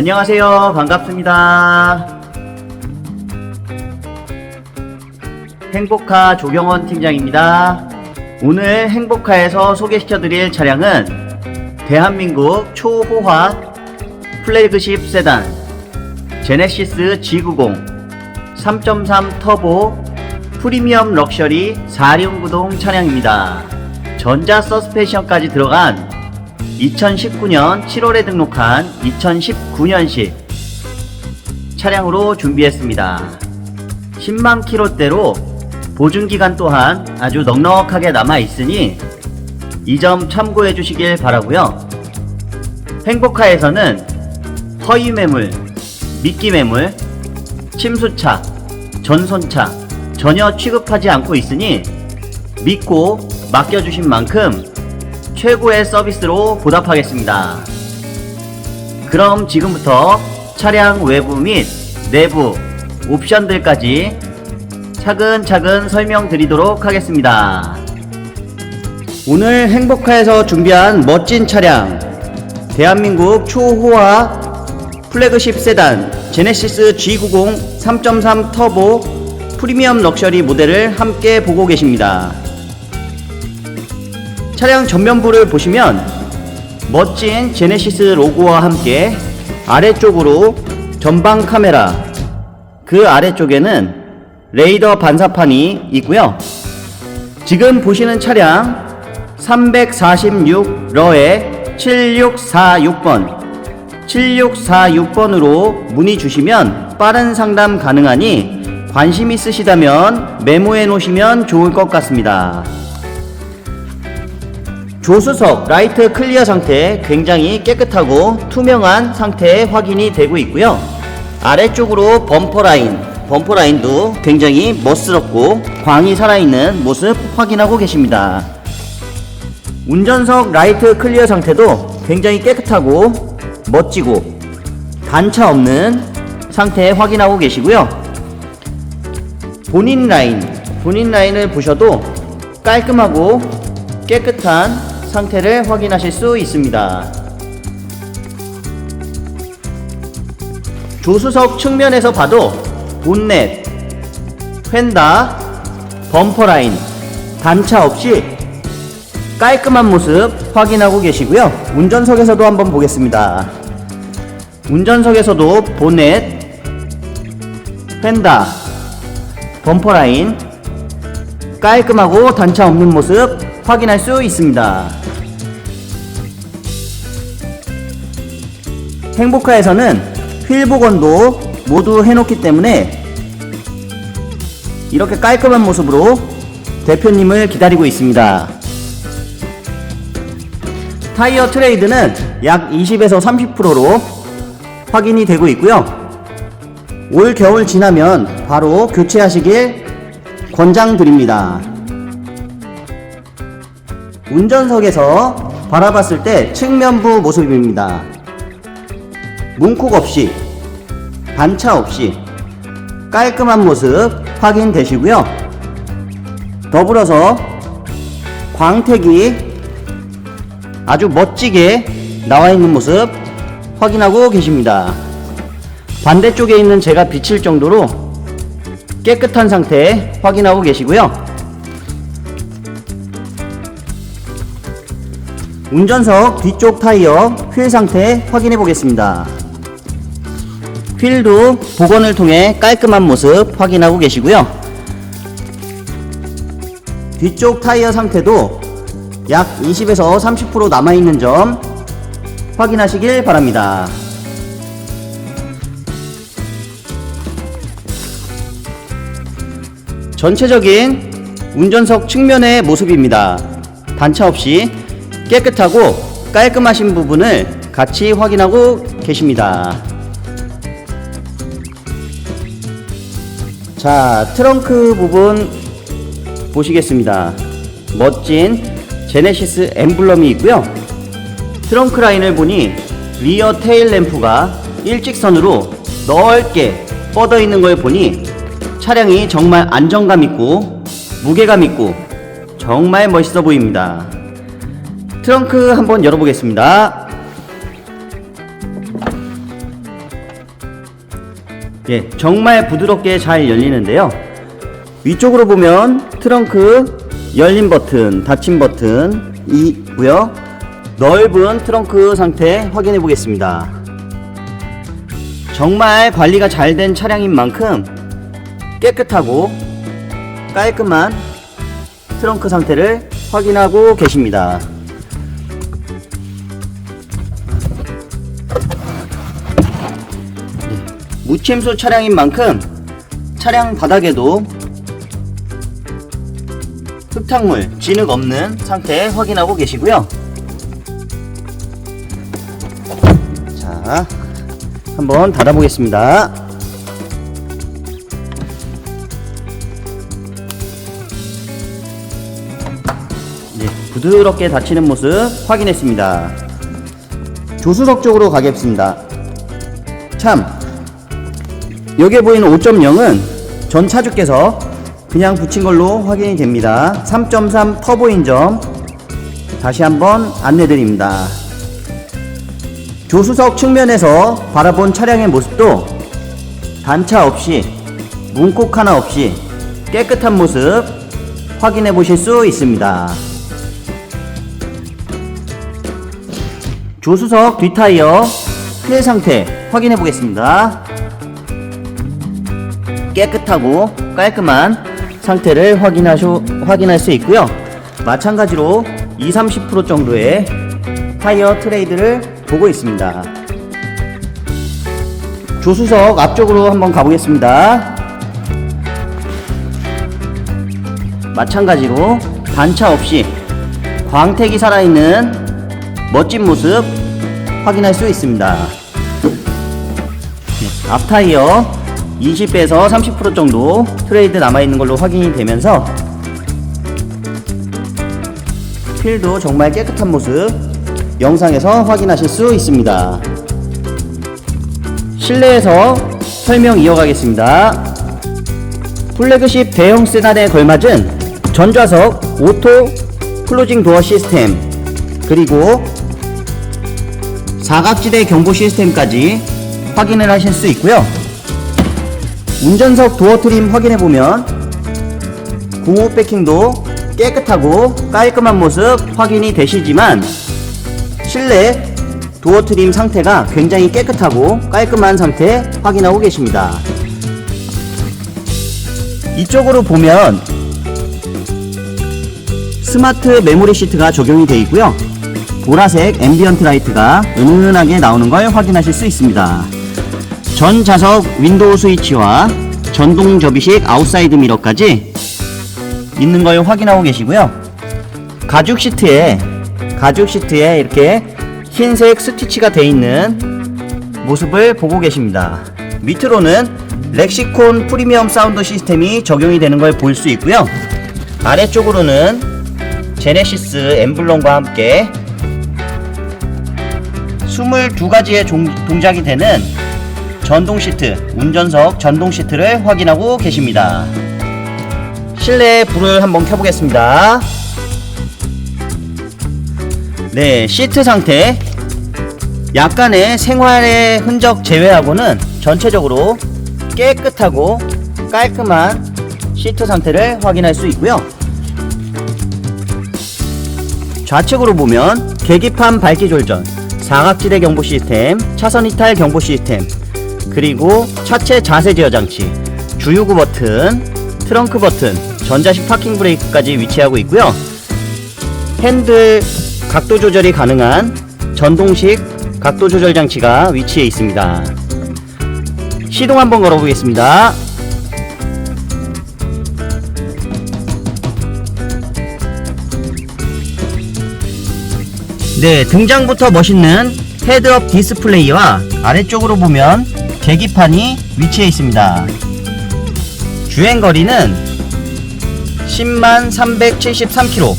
안녕하세요. 반갑습니다. 행복카 조경원 팀장입니다. 오늘 행복카에서 소개시켜드릴 차량은 대한민국 초호화 플래그십 세단 제네시스 G90 3.3 터보 프리미엄 럭셔리 4륜 구동 차량입니다. 전자 서스펜션까지 들어간 2019년 7월에 등록한 2019년식 차량으로 준비했습니다. 10만 킬로대로 보증기간 또한 아주 넉넉하게 남아 있으니 이 점 참고해 주시길 바라고요. 행복카에서는 허위 매물, 미끼 매물, 침수차, 전손차 전혀 취급하지 않고 있으니 믿고 맡겨주신 만큼 최고의 서비스로 보답하겠습니다. 그럼 지금부터 차량 외부 및 내부 옵션들까지 차근차근 설명드리도록 하겠습니다. 오늘 행복카에서 준비한 멋진 차량 대한민국 초호화 플래그십 세단 제네시스 G90 3.3 터보 프리미엄 럭셔리 모델을 함께 보고 계십니다. 차량 전면부를 보시면 멋진 제네시스 로고와 함께 아래쪽으로 전방 카메라 그 아래쪽에는 레이더 반사판이 있고요. 지금 보시는 차량 346 러에 7646번 7646번으로 문의 주시면 빠른 상담 가능하니 관심 있으시다면 메모해 놓으시면 좋을 것 같습니다. 조수석 라이트 클리어 상태 굉장히 깨끗하고 투명한 상태에 확인이 되고 있고요. 아래쪽으로 범퍼 라인, 범퍼 라인도 굉장히 멋스럽고 광이 살아있는 모습 확인하고 계십니다. 운전석 라이트 클리어 상태도 굉장히 깨끗하고 멋지고 단차 없는 상태 확인하고 계시고요. 본인 라인, 본인 라인을 보셔도 깔끔하고 깨끗한 상태를 확인하실 수 있습니다. 조수석 측면에서 봐도 본넷, 휀다, 범퍼 라인, 단차 없이 깔끔한 모습 확인하고 계시고요. 운전석에서도 한번 보겠습니다. 운전석에서도 보넷, 펜다, 범퍼 라인 깔끔하고 단차 없는 모습 확인할 수 있습니다. 행복카에서는 휠 복원도 모두 해놓기 때문에 이렇게 깔끔한 모습으로 대표님을 기다리고 있습니다. 타이어 트레이드는 약 20에서 30%로 확인이 되고 있고요. 올 겨울 지나면 바로 교체하시길 권장드립니다. 운전석에서 바라봤을 때 측면부 모습입니다. 문콕 없이 단차 없이 깔끔한 모습 확인되시고요. 더불어서 광택이 아주 멋지게 나와 있는 모습 확인하고 계십니다. 반대쪽에 있는 제가 비칠 정도로 깨끗한 상태 확인하고 계시고요. 운전석 뒤쪽 타이어 휠 상태 확인해 보겠습니다. 휠도 복원을 통해 깔끔한 모습 확인하고 계시고요. 뒤쪽 타이어 상태도 약 20에서 30% 남아있는 점 확인하시길 바랍니다. 전체적인 운전석 측면의 모습입니다. 단차 없이 깨끗하고 깔끔하신 부분을 같이 확인하고 계십니다. 자, 트렁크 부분 보시겠습니다. 멋진 제네시스 엠블럼이 있고요. 트렁크 라인을 보니 리어 테일 램프가 일직선으로 넓게 뻗어 있는 걸 보니 차량이 정말 안정감 있고 무게감 있고 정말 멋있어 보입니다. 트렁크 한번 열어보겠습니다. 예, 정말 부드럽게 잘 열리는데요. 위쪽으로 보면 트렁크 열림 버튼, 닫힘 버튼이 있고요. 넓은 트렁크 상태 확인해 보겠습니다. 정말 관리가 잘 된 차량인 만큼 깨끗하고 깔끔한 트렁크 상태를 확인하고 계십니다. 무침소 차량인 만큼 차량 바닥에도 흙탕물, 진흙 없는 상태 확인하고 계시고요. 자, 한번 닫아보겠습니다. 네, 부드럽게 닫히는 모습 확인했습니다. 조수석 쪽으로 가겠습니다. 참, 여기에 보이는 5.0은 전 차주께서 그냥 붙인 걸로 확인이 됩니다. 3.3 터보인 점 다시 한번 안내 드립니다. 조수석 측면에서 바라본 차량의 모습도 단차 없이 문콕 하나 없이 깨끗한 모습 확인해 보실 수 있습니다. 조수석 뒷타이어 휠 상태 확인해 보겠습니다. 깨끗하고 깔끔한 상태를 확인하쇼, 확인할 수 있고요. 마찬가지로 20, 30% 정도의 타이어 트레이드를 보고 있습니다. 조수석 앞쪽으로 한번 가보겠습니다. 마찬가지로 단차 없이 광택이 살아있는 멋진 모습 확인할 수 있습니다. 네, 앞 타이어 20에서 30% 정도 트레이드 남아있는 걸로 확인이 되면서 필도 정말 깨끗한 모습 영상에서 확인하실 수 있습니다. 실내에서 설명 이어가겠습니다. 플래그십 대형 세단에 걸맞은 전좌석 오토 클로징 도어 시스템 그리고 사각지대 경보 시스템까지 확인을 하실 수 있고요. 운전석 도어 트림 확인해 보면 고무 패킹도 깨끗하고 깔끔한 모습 확인이 되시지만 실내 도어 트림 상태가 굉장히 깨끗하고 깔끔한 상태 확인하고 계십니다. 이쪽으로 보면 스마트 메모리 시트가 적용이 되어 있고요. 보라색 앰비언트 라이트가 은은하게 나오는 걸 확인하실 수 있습니다. 전 좌석 윈도우 스위치와 전동 접이식 아웃사이드 미러까지 있는 걸 확인하고 계시고요. 가죽 시트에 가죽 시트에 이렇게 흰색 스티치가 되어 있는 모습을 보고 계십니다. 밑으로는 렉시콘 프리미엄 사운드 시스템이 적용이 되는 걸 볼 수 있고요. 아래쪽으로는 제네시스 엠블럼과 함께 22가지의 동작이 되는 전동 시트, 운전석 전동 시트를 확인하고 계십니다. 실내 불을 한번 켜보겠습니다. 네, 시트 상태. 약간의 생활의 흔적 제외하고는 전체적으로 깨끗하고 깔끔한 시트 상태를 확인할 수 있고요. 좌측으로 보면 계기판 밝기 조절, 사각지대 경보 시스템, 차선 이탈 경보 시스템, 그리고 차체 자세 제어 장치, 주유구 버튼, 트렁크 버튼, 전자식 파킹 브레이크까지 위치하고 있고요. 핸들 각도 조절이 가능한 전동식 각도 조절 장치가 위치해 있습니다. 시동 한번 걸어보겠습니다. 네, 등장부터 멋있는 헤드업 디스플레이와 아래쪽으로 보면 계기판이 위치해 있습니다. 주행거리는 10만 373km.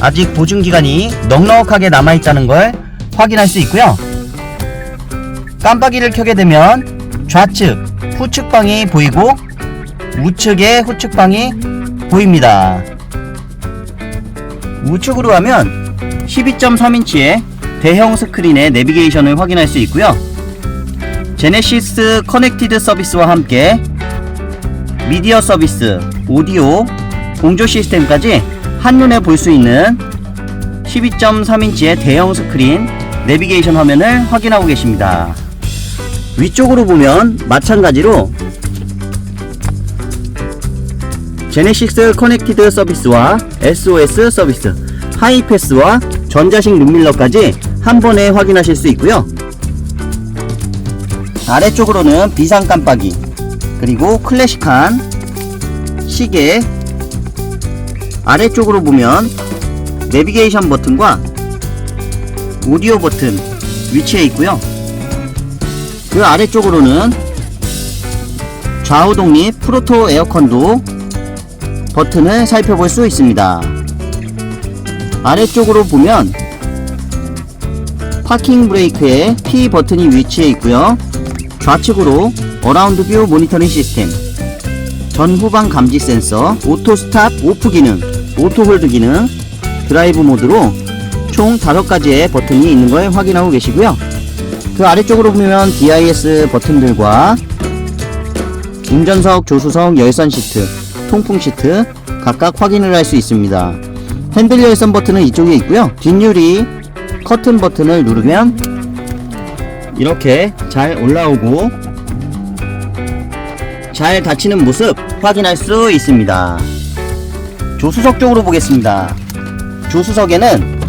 아직 보증기간이 넉넉하게 남아있다는 걸 확인할 수 있고요. 깜빡이를 켜게 되면 좌측 후측방이 보이고 우측의 후측방이 보입니다. 우측으로 가면 12.3인치의 대형 스크린의 내비게이션을 확인할 수 있고요. 제네시스 커넥티드 서비스와 함께 미디어 서비스, 오디오, 공조 시스템까지 한눈에 볼 수 있는 12.3인치의 대형 스크린 내비게이션 화면을 확인하고 계십니다. 위쪽으로 보면 마찬가지로 제네시스 커넥티드 서비스와 SOS 서비스, 하이패스와 전자식 룸밀러까지 한 번에 확인하실 수 있고요. 아래쪽으로는 비상 깜빡이, 그리고 클래식한 시계, 아래쪽으로 보면 내비게이션 버튼과 오디오 버튼 위치해 있고요. 그 아래쪽으로는 좌우 독립 프로토 에어컨도 버튼을 살펴볼 수 있습니다. 아래쪽으로 보면 파킹 브레이크에 P 버튼이 위치해 있고요. 좌측으로 어라운드 뷰 모니터링 시스템, 전후방 감지 센서, 오토 스탑 오프 기능, 오토 홀드 기능, 드라이브 모드로 총 5가지의 버튼이 있는 걸 확인하고 계시고요. 그 아래쪽으로 보면 DIS 버튼들과 운전석, 조수석, 열선 시트, 통풍 시트 각각 확인을 할 수 있습니다. 핸들 열선 버튼은 이쪽에 있고요. 뒷유리 커튼 버튼을 누르면 이렇게 잘 올라오고 잘 닫히는 모습 확인할 수 있습니다. 조수석 쪽으로 보겠습니다. 조수석에는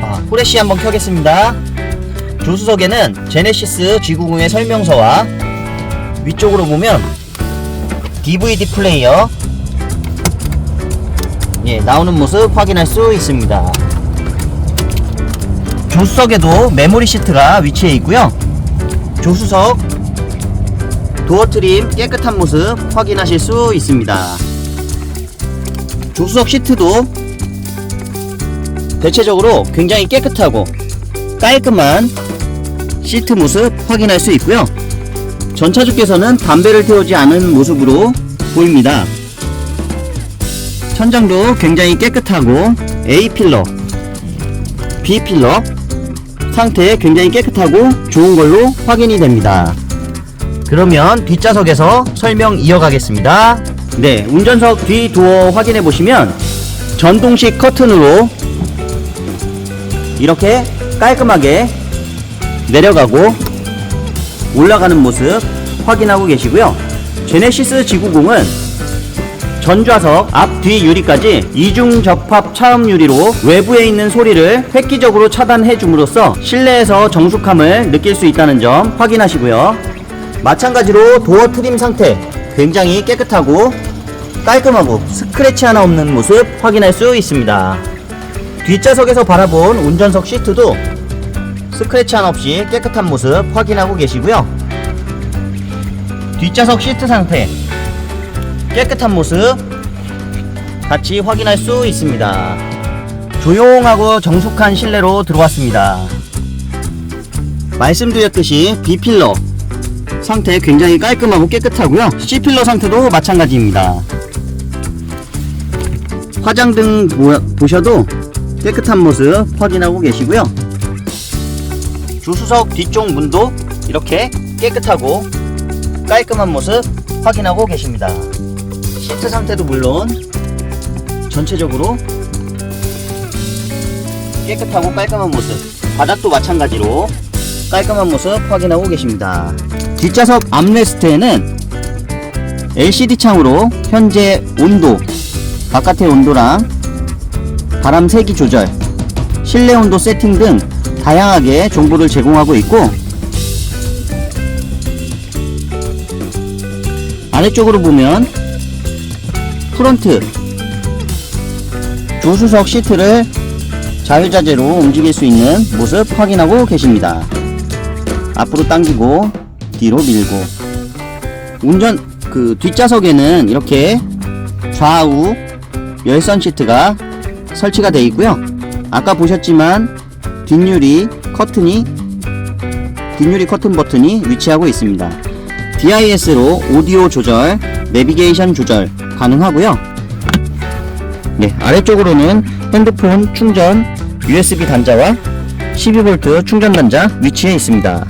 아, 후레쉬 한번 켜겠습니다. 조수석에는 제네시스 G90의 설명서와 위쪽으로 보면 DVD 플레이어 예, 나오는 모습 확인할 수 있습니다. 조수석에도 메모리 시트가 위치해 있고요. 조수석 도어 트림 깨끗한 모습 확인하실 수 있습니다. 조수석 시트도 대체적으로 굉장히 깨끗하고 깔끔한 시트 모습 확인할 수 있고요. 전차주께서는 담배를 태우지 않은 모습으로 보입니다. 천장도 굉장히 깨끗하고 A 필러, B 필러 상태 굉장히 깨끗하고 좋은 걸로 확인이 됩니다. 그러면 뒷좌석에서 설명 이어가겠습니다. 네, 운전석 뒤 도어 확인해 보시면 전동식 커튼으로 이렇게 깔끔하게 내려가고 올라가는 모습 확인하고 계시고요. 제네시스 G90은 전좌석 앞, 뒤 유리까지 이중 접합 차음 유리로 외부에 있는 소리를 획기적으로 차단해 줌으로써 실내에서 정숙함을 느낄 수 있다는 점 확인하시고요. 마찬가지로 도어 트림 상태 굉장히 깨끗하고 깔끔하고 스크래치 하나 없는 모습 확인할 수 있습니다. 뒷좌석에서 바라본 운전석 시트도 스크래치 하나 없이 깨끗한 모습 확인하고 계시고요. 뒷좌석 시트 상태 깨끗한 모습 같이 확인할 수 있습니다. 조용하고 정숙한 실내로 들어왔습니다. 말씀드렸듯이 B필러 상태 굉장히 깔끔하고 깨끗하고요. C필러 상태도 마찬가지입니다. 화장등 보, 보셔도 깨끗한 모습 확인하고 계시고요. 조수석 뒤쪽 문도 이렇게 깨끗하고 깔끔한 모습 확인하고 계십니다. 시트 상태도 물론 전체적으로 깨끗하고 깔끔한 모습 바닥도 마찬가지로 깔끔한 모습 확인하고 계십니다. 뒷좌석 암레스트에는 LCD 창으로 현재 온도 바깥의 온도랑 바람 세기 조절 실내 온도 세팅 등 다양하게 정보를 제공하고 있고 아래쪽으로 보면 프론트 조수석 시트를 자유자재로 움직일 수 있는 모습 확인하고 계십니다. 앞으로 당기고 뒤로 밀고 운전 그 뒷좌석에는 이렇게 좌우 열선 시트가 설치가 되어 있고요. 아까 보셨지만 뒷유리 커튼이 뒷유리 커튼 버튼이 위치하고 있습니다. DIS로 오디오 조절, 내비게이션 조절 가능하고요. 네, 아래쪽으로는 핸드폰 충전 USB 단자와 12V 충전 단자 위치해 있습니다.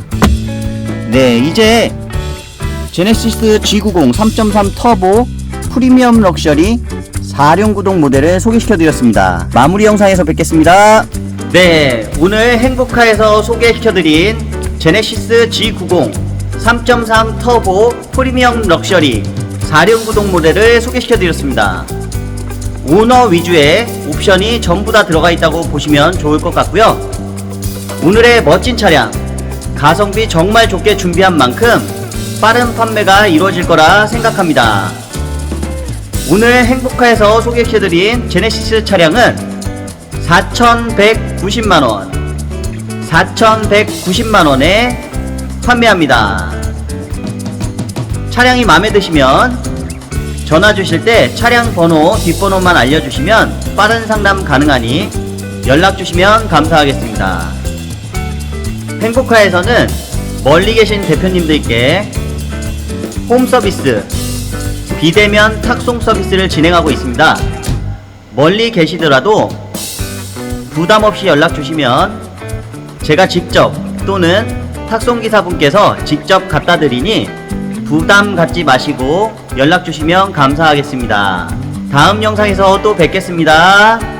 네, 이제 제네시스 G90 3.3 터보 프리미엄 럭셔리 4륜 구동 모델을 소개시켜 드렸습니다. 마무리 영상에서 뵙겠습니다. 네, 오늘 행복카에서 소개시켜 드린 제네시스 G90 3.3 터보 프리미엄 럭셔리 4륜 구동 모델을 소개시켜 드렸습니다. 오너 위주의 옵션이 전부 다 들어가 있다고 보시면 좋을 것 같고요. 오늘의 멋진 차량, 가성비 정말 좋게 준비한 만큼 빠른 판매가 이루어질 거라 생각합니다. 오늘 행복카에서 소개해드린 제네시스 차량은 4,190만원, 4,190만원에 판매합니다. 차량이 마음에 드시면 전화 주실 때 차량 번호, 뒷번호만 알려주시면 빠른 상담 가능하니 연락 주시면 감사하겠습니다. 행복카에서는 멀리 계신 대표님들께 홈 서비스, 비대면 탁송 서비스를 진행하고 있습니다. 멀리 계시더라도 부담 없이 연락 주시면 제가 직접 또는 탁송 기사분께서 직접 갖다 드리니 부담 갖지 마시고 연락 주시면 감사하겠습니다. 다음 영상에서 또 뵙겠습니다.